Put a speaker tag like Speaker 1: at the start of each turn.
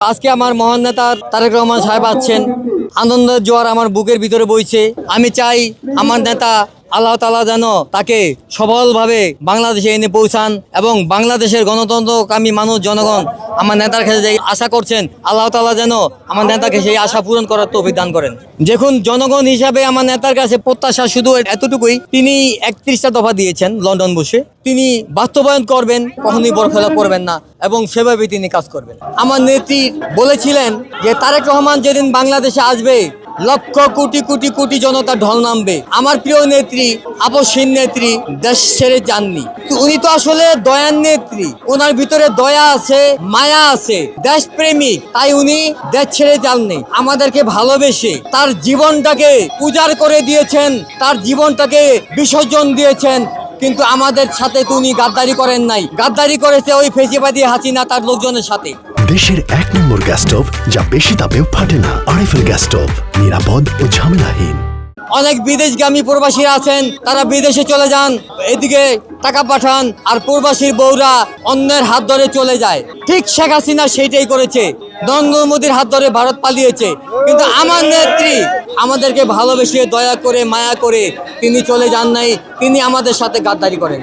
Speaker 1: আজকে আমার মহান নেতা তারেক রহমান সাহেব আছেন। আনন্দের জোয়ার আমার বুকের ভিতরে বইছে। আমি চাই আমার নেতা আল্লাহ তালা যেন তাকে সবলভাবে বাংলাদেশে এনে পৌঁছান এবং বাংলাদেশের গণতন্ত্রকামী মানুষ জনগণ আমার নেতার কাছে যে আশা করছেন, আল্লাহ তালা যেন আমার নেতাকে সেই আশা পূরণ করার তৌফিক দান করেন। দেখুন, জনগণ হিসাবে আমার নেতার কাছে প্রত্যাশা শুধু এতটুকুই, তিনি একত্রিশটা দফা দিয়েছেন লন্ডন বসে। তিনি বাস্তবায়ন করবেন, কখনই বরখেলা করবেন না এবং সেভাবে তিনি কাজ করবেন। আমার নেত্রী বলেছিলেন যে, তারেক রহমান যেদিন বাংলাদেশে আসবে লক্ষ কোটি কোটি কোটি জনতা ঢল নামবে। আমার প্রিয় নেত্রী আপসীন নেত্রী, দেশ ছেড়ে যাননি। উনি তো আসলে দয়ার নেত্রী। ওনার ভিতরে দয়া আছে, মায়া আছে দেশপ্রেমিক তাই উনি দেশ ছেড়ে যাননি। আমাদেরকে ভালোবেসে তার জীবনটাকে উজাড় করে দিয়েছেন, তার জীবনটাকে বিসর্জন দিয়েছেন। কিন্তু আমাদের সাথে তো উনি গাদ্দারি করেন নাই। গাদ্দারি করেছে ওই ফেসিবাদী হাসিনা তার লোকজনের সাথে।
Speaker 2: দেশের এক নম্বর গ্যাস স্টোভ যা বেশি তাপেও ফাটে না। আরএফএল গ্যাস স্টোভ নিরাপদ ও ঝামেলাহীন।
Speaker 1: অনেক বিদেশগামী প্রবাসীরা আছেন, তারা বিদেশে চলে যান, এদিকে টাকা পাঠান, আর প্রবাসীর বউরা অন্যের হাত ধরে চলে যায়। ঠিক শেখ হাসিনা সেইটাই করেছে। নরেন্দ্র মোদীর হাত ধরে ভারত পালিয়েছে। কিন্তু আমার নেত্রী আমাদেরকে ভালোবেসে দয়া করে, মায়া করে তিনি চলে যান নাই, তিনি আমাদের সাথে গাদ্দারি করেন